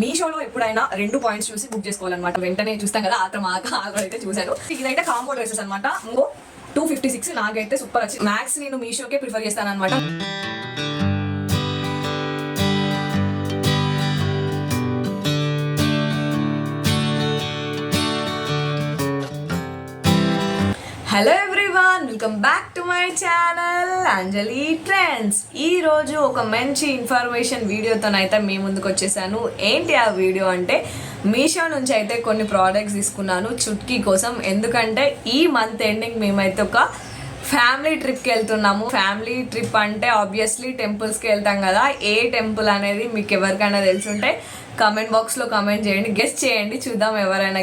మీషోలో ఎప్పుడైనా రెండు పాయింట్స్ చూసి బుక్ చేసుకోవాలన్నమాట. వెంటనే చూస్తాం కదా ఆత్రం ఆక అయితే చూశాను ఇదైతే కాంబో డ్రెస్సెస్ అనమాట ఇంకో టూ ఫిఫ్టీ సిక్స్ నాకైతే సూపర్ వచ్చింది మ్యాక్స్ నేను మీషోకే ప్రిఫర్ చేస్తాను అనమాట hello everyone welcome back to my channel Anjali trends ఈ రోజు ఒక మంచి ఇన్ఫర్మేషన్ వీడియోతోనైతే మీ ముందుకు వచ్చేసాను. ఏంటి ఆ వీడియో అంటే మీషో నుంచి అయితే కొన్ని ప్రోడక్ట్స్ తీసుకున్నాను చుట్కీ కోసం. ఎందుకంటే ఈ మంత్ ఎండింగ్ మేమైతే ఒక ఫ్యామిలీ ట్రిప్కి వెళ్తున్నాము. ఫ్యామిలీ ట్రిప్ అంటే ఆబ్వియస్లీ టెంపుల్స్కి వెళ్తాం కదా. ఏ టెంపుల్ అనేది మీకు ఎవరికైనా తెలిసి ఉంటే కమెంట్ బాక్స్లో కమెంట్ చేయండి. గెస్ట్ చేయండి. చూద్దాం ఎవరైనా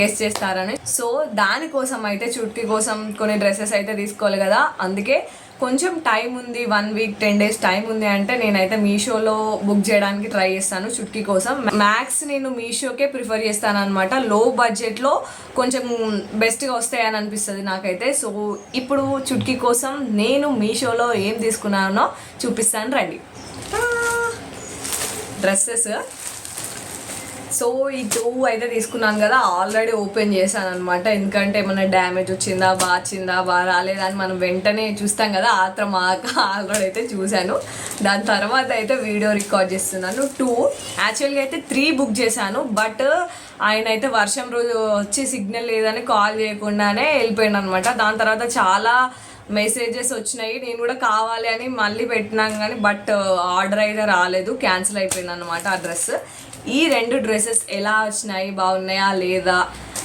గెస్ట్ చేస్తారని. సో దానికోసం అయితే చుట్కీ కోసం కొన్ని డ్రెస్సెస్ అయితే తీసుకోవాలి కదా. అందుకే కొంచెం టైం ఉంది. One week ten days time ఉంది అంటే నేనైతే మీషోలో బుక్ చేయడానికి ట్రై చేస్తాను చుట్కీ కోసం. మ్యాక్స్ నేను మీషోకే ప్రిఫర్ చేస్తాను అనమాట లో బడ్జెట్లో కొంచెం బెస్ట్గా వస్తాయని అనిపిస్తుంది నాకైతే. సో ఇప్పుడు చుట్కీ కోసం నేను మీషోలో ఏం తీసుకున్నానో చూపిస్తాను రండి. డ్రెస్సెస్ సో ఈ టూ అయితే తీసుకున్నాను కదా ఆల్రెడీ ఓపెన్ చేశాను అనమాట ఎందుకంటే ఏమైనా డ్యామేజ్ వచ్చిందా బాగా వచ్చిందా బాగా రాలేదా అని మనం వెంటనే చూస్తాం కదా ఆత్రం ఆక ఆల్రెడీ అయితే చూశాను. దాని తర్వాత అయితే వీడియో రికార్డ్ చేస్తున్నాను టూ. యాక్చువల్గా అయితే త్రీ బుక్ చేశాను బట్ ఆయన అయితే వర్షం రోజు వచ్చి సిగ్నల్ లేదని కాల్ చేయకుండానే వెళ్ళిపోయాడు అనమాట దాని తర్వాత చాలా మెసేజెస్ వచ్చినాయి నేను కూడా కావాలి అని మళ్ళీ పెట్టినాం కానీ బట్ ఆర్డర్ అయితే రాలేదు క్యాన్సిల్ అయిపోయింది అనమాట ఆ డ్రెస్ ఈ రెండు డ్రెస్సెస్ ఎలా వచ్చినాయి? బాగున్నాయా లేదా?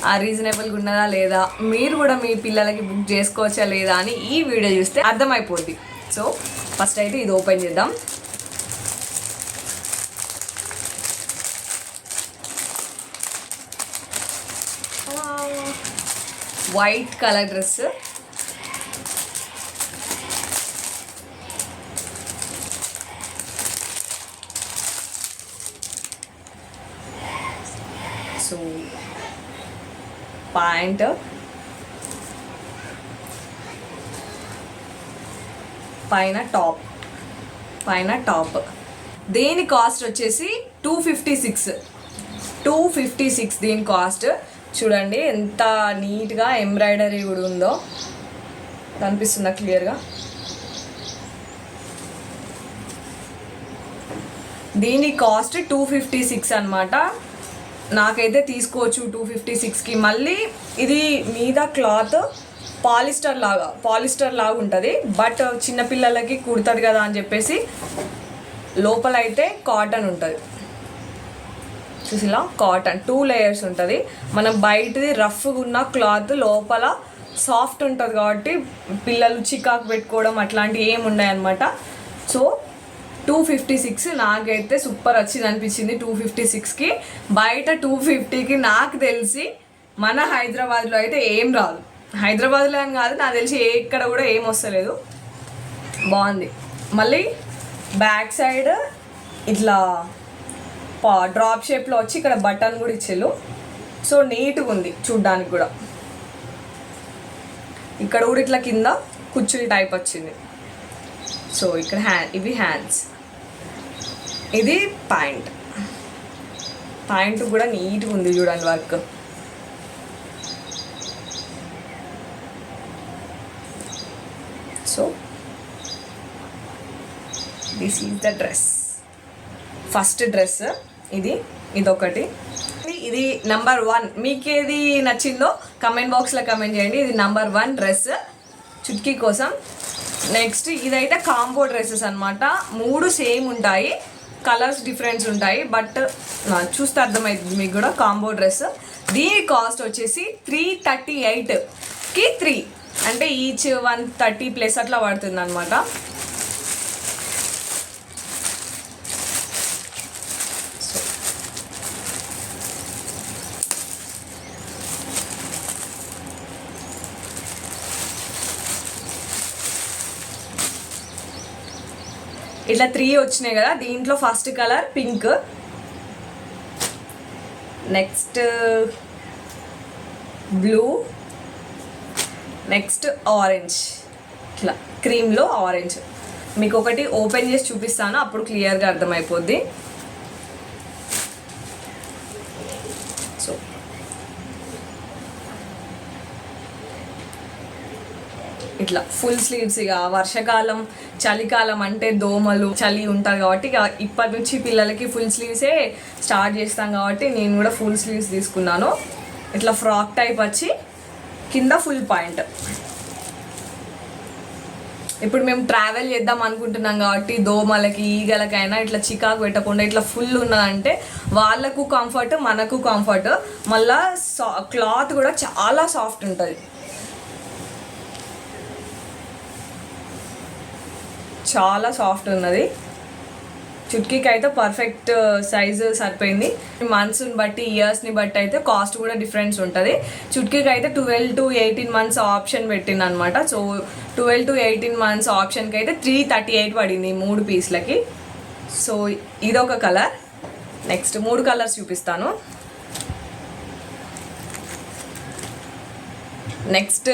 ఆ రీజనబుల్గా ఉన్నదా లేదా? మీరు కూడా మీ పిల్లలకి బుక్ చేసుకోవచ్చా లేదా అని ఈ వీడియో చూస్తే అర్థమైపోద్ది. సో ఫస్ట్ అయితే ఇది ఓపెన్ చేద్దాం. White colour dress so pant పైన టాప్ పైన టాప్ దీని కాస్ట్ వచ్చేసి two fifty six two fifty six దీని కాస్ట్ చూడండి ఎంత నీట్గా ఎంబ్రాయిడరీ కూడా ఉందో. కనిపిస్తుందా క్లియర్గా దీని కాస్ట్ టూ ఫిఫ్టీ సిక్స్ అనమాట నాకైతే తీసుకోవచ్చు టూ ఫిఫ్టీ సిక్స్కి మళ్ళీ ఇది మీద క్లాత్ పాలిస్టర్ లాగా పాలిస్టర్ లాగా ఉంటుంది. బట్ చిన్నపిల్లలకి కుడుతుంది కదా అని చెప్పేసి లోపల అయితే కాటన్ ఉంటుంది. చూసిలా? కాటన్. టూ లేయర్స్ ఉంటుంది. మనం బయటది రఫ్గా ఉన్న క్లాత్ లోపల సాఫ్ట్ ఉంటుంది కాబట్టి పిల్లలు చికాకు పెట్టుకోవడం అట్లాంటివి ఏమి ఉన్నాయన్నమాట సో టూ ఫిఫ్టీ సిక్స్ నాకైతే సూపర్ వచ్చింది అనిపించింది టూ ఫిఫ్టీ సిక్స్కి. బయట టూ ఫిఫ్టీకి నాకు తెలిసి మన హైదరాబాద్లో అయితే ఏం రాదు. హైదరాబాద్లో అని కాదు నాకు తెలిసి ఏ ఇక్కడ కూడా ఏం వస్తలేదు. బాగుంది. మళ్ళీ బ్యాక్ సైడ్ ఇట్లా పా డ్రాప్ షేప్లో వచ్చి ఇక్కడ బటన్ కూడా ఇచ్చేళ్ళు. సో నీట్గా ఉంది చూడ్డానికి కూడా. ఇక్కడ కూడా ఇట్లా కింద కుచ్చులు టైప్ వచ్చింది. సో ఇక్కడ హ్యాండ్ ఇవి హ్యాండ్స్. ఇది ప్యాంట్. ప్యాంట్ కూడా నీట్గా ఉంది చూడండి work. So this is the dress first dress ఇది ఇదొకటి. ఇది నంబర్ వన్ మీకు ఏది నచ్చిందో కమెంట్ బాక్స్లో కమెంట్ చేయండి. ఇది నంబర్ వన్ డ్రెస్ చుట్కీ కోసం. నెక్స్ట్ ఇదైతే కాంబో డ్రెస్సెస్ అనమాట మూడు సేమ్ ఉంటాయి. కలర్స్ డిఫరెన్స్ ఉంటాయి బట్ చూస్తే అర్థమవుతుంది మీకు కూడా కాంబో డ్రెస్. దీని కాస్ట్ వచ్చేసి త్రీ థర్టీ ఎయిట్కి త్రీ అంటే ఈచ్ వన్ థర్టీ ప్లస్ అట్లా పడుతుంది అనమాట ఇట్లా త్రీ వచ్చినాయి కదా దీంట్లో first colour pink next blue next orange ఇట్లా క్రీమ్లో ఆరెంజ్ మీకు ఒకటి ఓపెన్ చేసి చూపిస్తాను అప్పుడు క్లియర్గా అర్థమైపోద్ది. ఇట్లా ఫుల్ స్లీవ్స్ ఇక వర్షాకాలం చలికాలం అంటే దోమలు చలి ఉంటారు కాబట్టి ఇక ఇప్పటి నుంచి పిల్లలకి ఫుల్ స్లీవ్సే స్టార్ట్ చేస్తాం కాబట్టి నేను కూడా ఫుల్ స్లీవ్స్ తీసుకున్నాను. ఇట్లా ఫ్రాక్ టైప్ వచ్చి కింద ఫుల్ పాయింట్ ఇప్పుడు మేము ట్రావెల్ చేద్దాం అనుకుంటున్నాం కాబట్టి దోమలకి ఈగలకైనా ఇట్లా చికాకు పెట్టకుండా ఇట్లా ఫుల్ ఉన్నదంటే వాళ్ళకు కంఫర్ట్ మనకు కంఫర్ట్ మళ్ళీ సా క్లాత్ కూడా చాలా సాఫ్ట్ ఉంటుంది. చాలా సాఫ్ట్ ఉన్నది. చుట్కీకి అయితే పర్ఫెక్ట్ సైజు సరిపోయింది. మంత్స్ని బట్టి ఇయర్స్ని బట్టి అయితే కాస్ట్ కూడా డిఫరెన్స్ ఉంటుంది. చుట్కీకి అయితే twelve to eighteen months option పెట్టింది అనమాట so twelve to eighteen months ఆప్షన్కి అయితే త్రీ థర్టీ ఎయిట్ పడింది మూడు పీస్లకి. సో ఇదొక కలర్ నెక్స్ట్ మూడు కలర్స్ చూపిస్తాను. Next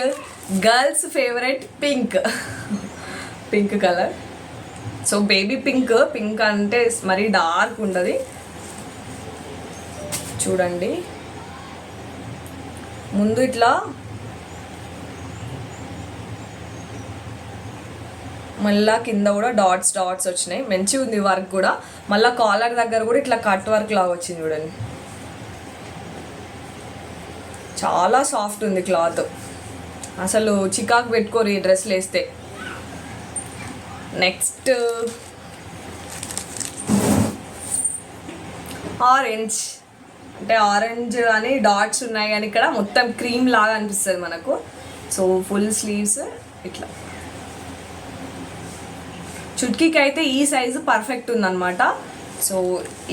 girls favourite pink pink colour. So baby pink pink అంటే మరీ డార్క్ ఉండదు. చూడండి. ముందు ఇట్లా మళ్ళా కింద కూడా డాట్స్ డాట్స్ వచ్చినాయి. మంచిగా ఉంది వర్క్ కూడా. మళ్ళీ కాలర్ దగ్గర కూడా ఇట్లా కట్ వర్క్ లాగా వచ్చింది చూడండి. చాలా సాఫ్ట్ ఉంది క్లాత్ అసలు చికాకు పెట్టుకోరు ఈ డ్రెస్లు వేస్తే నెక్స్ట్ ఆరెంజ్. అంటే ఆరెంజ్ అని డాట్స్ ఉన్నాయి కానీ ఇక్కడ మొత్తం క్రీమ్ లాగా అనిపిస్తుంది మనకు. సో ఫుల్ స్లీవ్స్ ఇట్లా. చుట్కీకి అయితే ఈ సైజు పర్ఫెక్ట్ ఉందన్నమాట. సో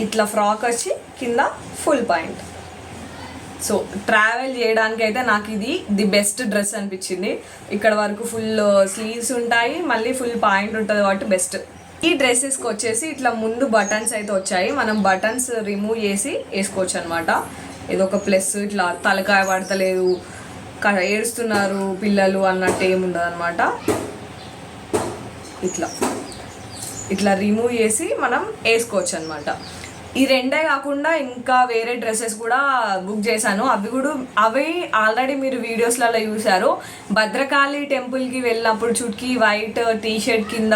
ఇట్లా ఫ్రాక్ వచ్చి కింద ఫుల్ పాయింట్. సో ట్రావెల్ చేయడానికి అయితే నాకు ఇది ది బెస్ట్ డ్రెస్ అనిపించింది. ఇక్కడ వరకు ఫుల్ స్లీవ్స్ ఉంటాయి మళ్ళీ ఫుల్ పాయింట్ ఉంటుంది కాబట్టి బెస్ట్. ఈ డ్రెస్సెస్కి వచ్చేసి ఇట్లా ముందు బటన్స్ అయితే వచ్చాయి. మనం బటన్స్ రిమూవ్ చేసి వేసుకోవచ్చు అనమాట ఏదో ఒక ప్లస్ ఇట్లా తలకాయ పడతలేదు క- ఏడుస్తున్నారు పిల్లలు అన్నట్టు ఏముండదు అనమాట ఇట్లా. ఇట్లా రిమూవ్ చేసి మనం వేసుకోవచ్చు అనమాట ఈ రెండే కాకుండా ఇంకా వేరే డ్రెస్సెస్ కూడా బుక్ చేశాను. అవి కూడా అవి ఆల్రెడీ మీరు వీడియోస్లలో చూసారు భద్రకాళి టెంపుల్కి వెళ్ళినప్పుడు చుట్కీ వైట్ టీ షర్ట్ కింద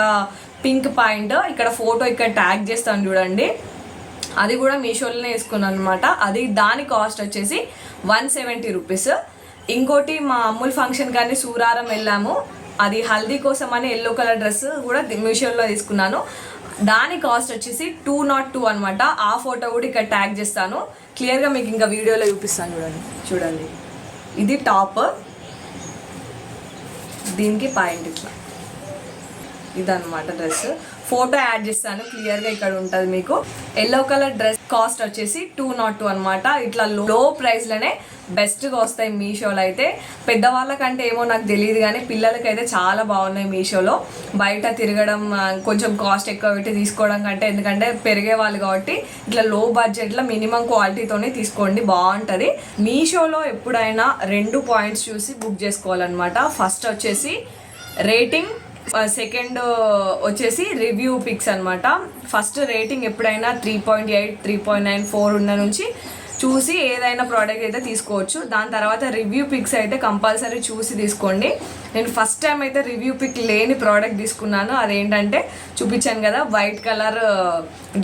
పింక్ పాయింట్ ఇక్కడ ఫోటో ఇక్కడ ట్యాగ్ చేస్తాను చూడండి. అది కూడా మీషోలోనే వేసుకున్నాను అనమాట అది దాని కాస్ట్ వచ్చేసి వన్ సెవెంటీ రూపీస్ ఇంకోటి మా అమ్ముల్ ఫంక్షన్ కానీ సూరారం వెళ్ళాము. అది హల్దీ కోసం అని ఎల్లో కలర్ డ్రెస్ కూడా మీషోలో తీసుకున్నాను. దాని కాస్ట్ వచ్చేసి టూ నాట్ టూ అనమాట ఆ ఫోటో కూడా ఇక్కడ ట్యాగ్ చేస్తాను. క్లియర్గా మీకు ఇంకా వీడియోలో చూపిస్తాను చూడండి. చూడండి. ఇది టాప్. దీనికి పాయింట్ ఇట్లా. ఇదన్నమాట డ్రెస్. ఫోటో యాడ్ చేస్తాను. క్లియర్గా ఇక్కడ ఉంటుంది మీకు. ఎల్లో కలర్ డ్రెస్ కాస్ట్ వచ్చేసి టూ నాట్ టూ అనమాట ఇట్లా లో ప్రైస్లోనే బెస్ట్గా వస్తాయి మీషోలో అయితే. పెద్దవాళ్ళకంటే ఏమో నాకు తెలియదు కానీ పిల్లలకైతే చాలా బాగున్నాయి మీషోలో. బయట తిరగడం కొంచెం కాస్ట్ ఎక్కువ పెట్టి తీసుకోవడం కంటే ఎందుకంటే పెరిగే వాళ్ళు కాబట్టి ఇట్లా లో బడ్జెట్లో మినిమం క్వాలిటీతోనే తీసుకోండి బాగుంటుంది. మీషోలో ఎప్పుడైనా రెండు పాయింట్స్ చూసి బుక్ చేసుకోవాలన్నమాట. ఫస్ట్ వచ్చేసి రేటింగ్ సెకండ్ వచ్చేసి రివ్యూ పిక్స్ అనమాట ఫస్ట్ రేటింగ్ ఎప్పుడైనా three point eight three point nine four ఉన్న నుంచి చూసి ఏదైనా ప్రోడక్ట్ అయితే తీసుకోవచ్చు. దాని తర్వాత రివ్యూ పిక్స్ అయితే కంపల్సరీ చూసి తీసుకోండి. నేను ఫస్ట్ టైం అయితే రివ్యూ పిక్ లేని ప్రోడక్ట్ తీసుకున్నాను. అదేంటంటే చూపించాను కదా వైట్ కలర్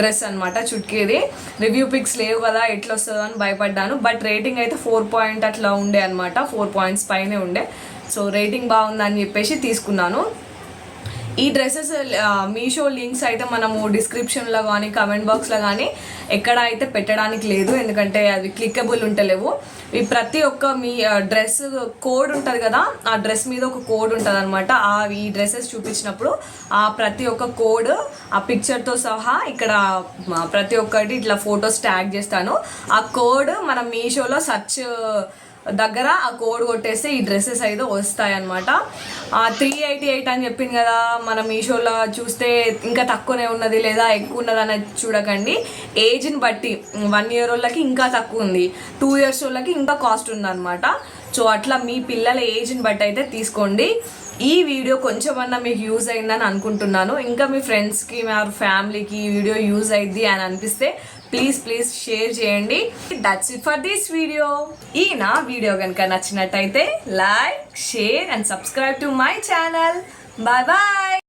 డ్రెస్ అనమాట చుట్కేది రివ్యూ పిక్స్ లేవు కదా ఎట్లా వస్తుందో అని భయపడ్డాను. బట్ రేటింగ్ అయితే ఫోర్ పాయింట్ అట్లా ఉండే అనమాట ఫోర్ పాయింట్స్ పైనే ఉండే. సో రేటింగ్ బాగుందని చెప్పేసి తీసుకున్నాను. ఈ డ్రెస్సెస్ మీషో లింక్స్ అయితే మనము డిస్క్రిప్షన్లో కానీ కమెంట్ బాక్స్లో కానీ ఎక్కడ అయితే పెట్టడానికి లేదు. ఎందుకంటే అవి క్లిక్కబుల్ ఉంటలేవు. ఈ ప్రతి ఒక్క మీ డ్రెస్ కోడ్ ఉంటుంది కదా ఆ డ్రెస్ మీద ఒక కోడ్ ఉంటుంది అనమాట ఆ ఈ డ్రెస్సెస్ చూపించినప్పుడు ఆ ప్రతి ఒక్క కోడ్ ఆ పిక్చర్తో సహా ఇక్కడ ప్రతి ఒక్కటి ఇట్లా ఫొటోస్ ట్యాగ్ చేస్తాను. ఆ కోడ్ మనం మీషోలో సర్చ్ దగ్గర ఆ కోడ్ కొట్టేస్తే ఈ డ్రెస్సెస్ అయితే వస్తాయి అనమాట త్రీ ఎయిటీ ఎయిట్ అని చెప్పింది కదా మన మీషోలో చూస్తే ఇంకా తక్కువనే ఉన్నది లేదా ఎక్కువ ఉన్నది అనేది చూడకండి. ఏజ్ని బట్టి వన్ ఇయర్ వాళ్ళకి ఇంకా తక్కువ ఉంది. టూ ఇయర్స్ వాళ్ళకి ఇంకా కాస్ట్ ఉందన్నమాట. సో అట్లా మీ పిల్లల ఏజ్ని బట్టి అయితే తీసుకోండి. ఈ వీడియో కొంచెమన్నా మీకు యూజ్ అయిందని అనుకుంటున్నాను. ఇంకా మీ ఫ్రెండ్స్కి మీ ఫ్యామిలీకి ఈ వీడియో యూజ్ అయింది అని అనిపిస్తే ప్లీజ్ ప్లీజ్ షేర్ చేయండి. That's it for this video ఈ నా వీడియో కనుక నచ్చినట్టయితే like share and subscribe to my channel bye bye